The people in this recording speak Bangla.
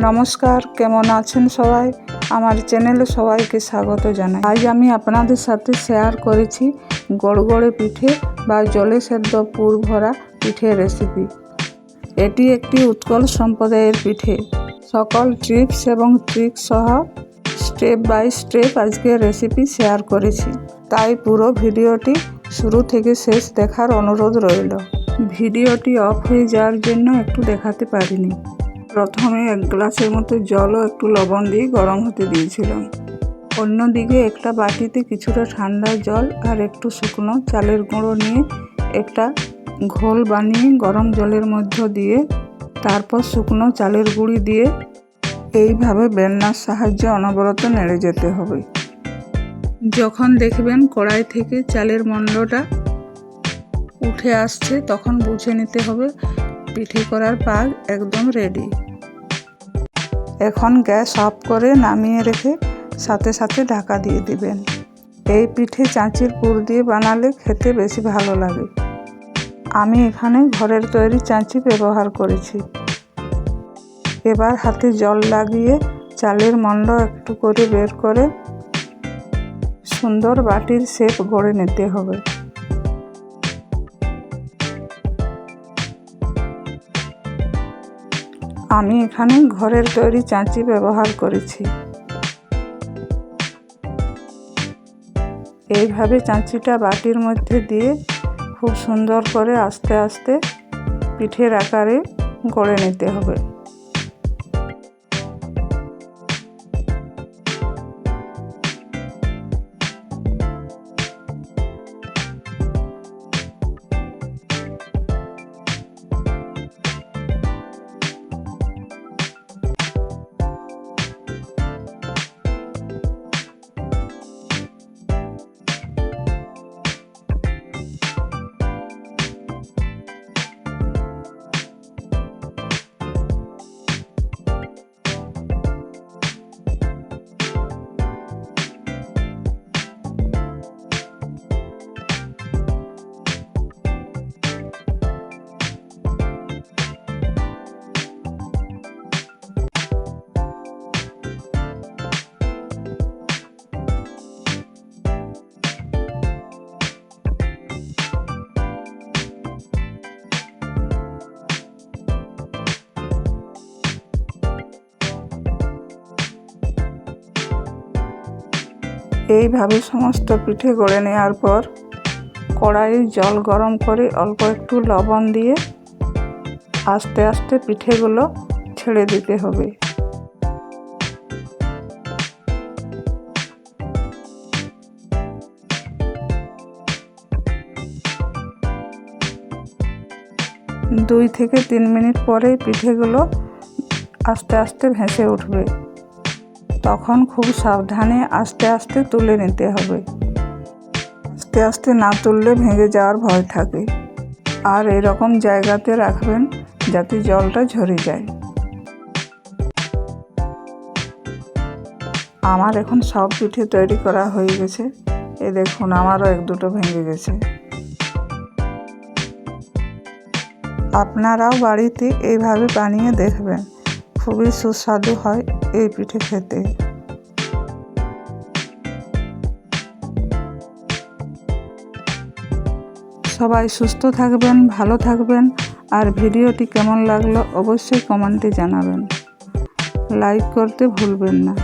নমস্কার, কেমন আছেন সবাই? আমার চ্যানেলে সবাইকে স্বাগত জানাই। আজ আমি আপনাদের সাথে শেয়ার করেছি গড়গড়ে পিঠে বা জলে সেদ্ধ পুর ভরা পিঠের রেসিপি এটি একটি উৎকল সম্প্রদায়ের পিঠে। সকল ট্রিপস এবং ট্রিক সহ স্টেপ বাই স্টেপ আজকে রেসিপি শেয়ার করেছি। তাই পুরো ভিডিওটি শুরু থেকে শেষ দেখার অনুরোধ রইল। ভিডিওটি অফ হয়ে যাওয়ার জন্য একটু দেখাতে পারিনি। প্রথমে এক গ্লাসের মতো জল ও একটু লবণ দিয়ে গরম হতে দিয়েছিলাম। অন্যদিকে একটা বাটিতে কিছুটা ঠান্ডা জল আর একটু শুকনো চালের গুঁড়ো নিয়ে একটা ঘোল বানিয়ে গরম জলের মধ্যে দিয়ে, তারপর শুকনো চালের গুঁড়ি দিয়ে এইভাবে বেলনার সাহায্যে অনবরত নেড়ে যেতে হবে। যখন দেখবেন কড়াই থেকে চালের মণ্ডটা উঠে আসছে, তখন বুঝে নিতে হবে পিঠে করার পাগ একদম রেডি এখন গ্যাস অফ করে নামিয়ে রেখে সাথে সাথে ঢাকা দিয়ে দিবেন। এই পিঠে চাঁচির পুর দিয়ে বানালে খেতে বেশি ভালো লাগে। আমি এখানে ঘরের তৈরি চাঁচি ব্যবহার করেছি। এবার হাতে জল লাগিয়ে চালের মণ্ড একটু করে বের করে সুন্দর বাটির শেপ গড়ে নিতে হবে। আমি এখানে ঘরের তৈরি চাঁচি ব্যবহার করেছি। এইভাবে চাঁচিটা বাটির মধ্যে দিয়ে খুব সুন্দর করে আস্তে আস্তে পিঠের আকারে গড়ে নিতে হবে। এইভাবে সমস্ত পিঠে গড়ে নেওয়ার পর কড়াইয়ে জল গরম করে অল্প একটু লবণ দিয়ে আস্তে আস্তে পিঠেগুলো ছেড়ে দিতে হবে। দুই থেকে তিন মিনিট পরেই পিঠেগুলো আস্তে আস্তে ভেসে উঠবে। তখন খুব সাবধানে আস্তে আস্তে তুলে নিতে হবে। আস্তে আস্তে না তুললে ভেঙে যাওয়ার ভয় থাকে। আর এরকম জায়গাতে রাখবেন যাতে জলটা ঝরে যায়। আমার এখন সব পিঠে তৈরি করা হয়ে গেছে। এ দেখুন, আমারও এক দুটো ভেঙে গেছে। আপনারাও বাড়িতে এইভাবে বানিয়ে দেখবেন। খুবই সুস্বাদু হয়। এই পিঠে খেতে। সবাই সুস্থ থাকবেন, ভালো থাকবেন। আর ভিডিওটি কেমন লাগল অবশ্যই কমেন্টে জানাবেন। লাইক করতে ভুলবেন না।